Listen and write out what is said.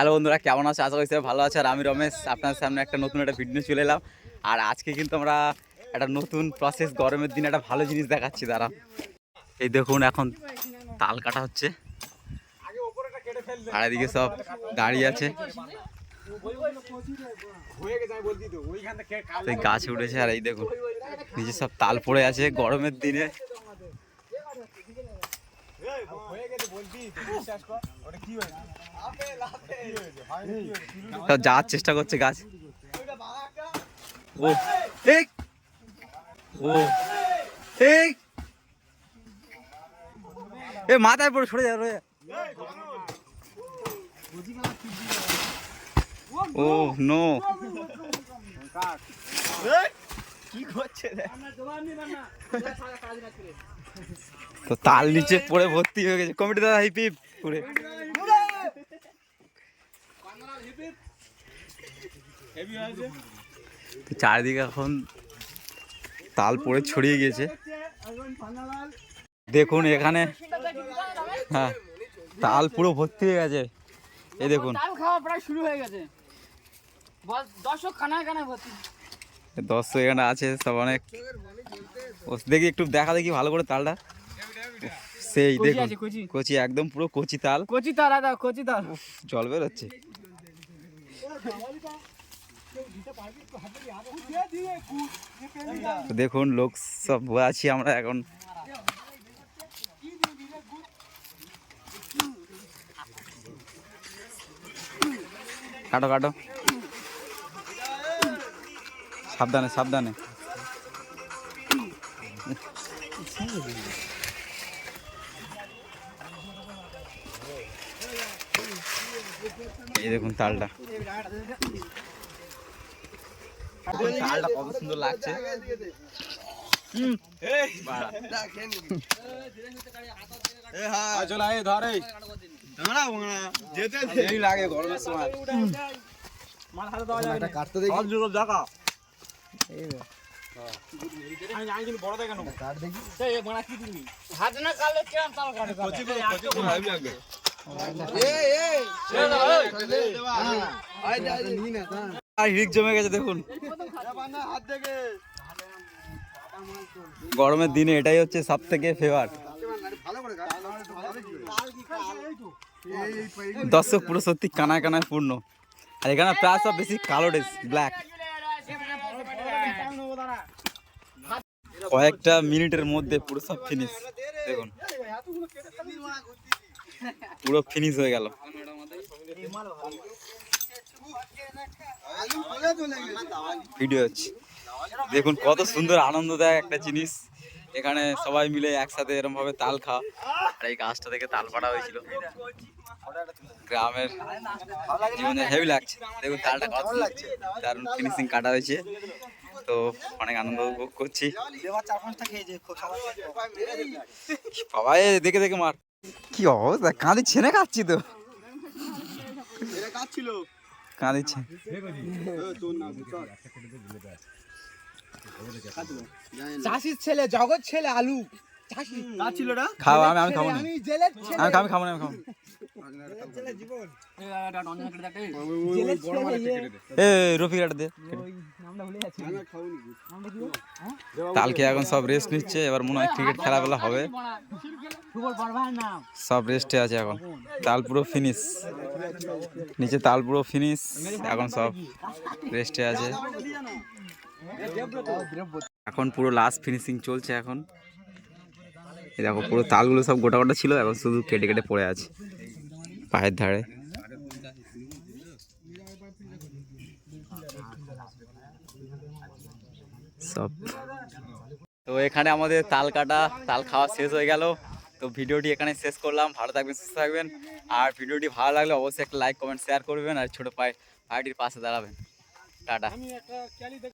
Hello বন্ধুরা, কেমন আছে? আশা করছি ভালো আছে। আর আমি রমেশ, আপনার সামনে একটা নতুন একটা ভিডিও চলে এলাম। আর আজকে কিন্তু আমরা একটা নতুন প্রসেস গরমের দিনে একটা ভালো জিনিস দেখাচ্ছি তারা এই দেখুন, এখন তাল কাটা হচ্ছে। আর এদিকে সব দাঁড়িয়ে আছে। গাছে উঠেছে, আর এই দেখুন, নিচে সব তাল পড়ে আছে। গরমের দিনে যাওয়ার চেষ্টা করছে গাছ। ও এই ও এই এ মাথায় পড়ে সরে যাবে ও নো। তো তাল নিচে পড়ে ভর্তি হয়ে গেছে। কমিটি দাদা হিপ হিপ করে। চারিদিকে এখন তাল পড়ে ছড়িয়ে গিয়েছে দেখুন এখানে হ্যাঁ তাল পুরো ভর্তি হয়ে গেছে। এই দেখুন। তাল খাওয়া প্রায় শুরু হয়ে গেছে। দর্শক কানায় কানায় ভর্তি। দর্শক এখানে আছে সব অনেক। ও দেখি একটু দেখা দেখি ভালো করে তালটা। সেই দেখুন কচি। একদম পুরো কচি তাল। কচি তাল কচি তাল। জল বেরোচ্ছে। দেখুন লোক সব আছি আমরা এখন। কাটো কাটো। সাবধানে সাবধানে। এই দেখুন তালটা। তালটা কত সুন্দর লাগছে। হুম, বাড়া। এই। লাগে গরমের সময়। হাত না কালে জমে গেছে দেখুন। গরমের দিনে এটাই হচ্ছে সব থেকে ফেভার দর্শক পুরো সত্যি কানায় কানায় পূর্ণ। আর এখানে প্রায় সব বেশি কালো ড্রেস ব্ল্যাক কয়েকটা মিনিটের মধ্যে পুরো সব ফিনিশ দেখুন। পুরো ফিনিশ হয়ে গেল। ভিডিও হচ্ছে। দেখুন, কত সুন্দর আনন্দদায়ক একটা জিনিস। এখানে সবাই মিলে একসাথে এরকম ভাবে তাল খাওয়া। আর এই গাছটা থেকে তাল পাড়া হয়েছিল। গ্রামের জীবনে হেভি লাগছে। দেখুন তালটা কত লাগছে দারুণ ফিনিশিং কাটা হয়েছে। তো অনেক আনন্দ উপভোগ করছি। বাবা এ দেখে দেখে মার। কি অবস্থা? কাঁদি ছেনে খাচ্ছি তো। কাঁদিচ্ছে চাষির ছেলে জগৎ ছেলে আলু। চাষি খাও আমি আমি খাব না। আমি আমি খাব আমি খাব না আমি খাব তালকে এখন সব রেস্ট নিচ্ছে, এবার মনে হয় ক্রিকেট খেলাবেলা হবে। সব রেস্টে আছে এখন। তাল পুরো ফিনিশ নিচে তাল পুরো ফিনিশ এখন সব রেস্টে আছে। এখন পুরো লাস্ট ফিনিশিং চলছে এখন। দেখো পুরো তালগুলো সব গোটা গোটা ছিল, এখন শুধু কেটে কেটে পড়ে আছে। পায়ের ধারে। সব। তো এখানে আমাদের তাল কাটা, তাল খাওয়া শেষ হয়ে গেল। তো ভিডিওটি এখানে শেষ করলাম। ভালো থাকবেন, সুস্থ থাকবেন। আর ভিডিওটি ভালো লাগলে অবশ্যই একটা লাইক, কমেন্ট শেয়ার করবেন। আর ছোটো পায়ে, ভাইটির পাশে দাঁড়াবেন। টাটা।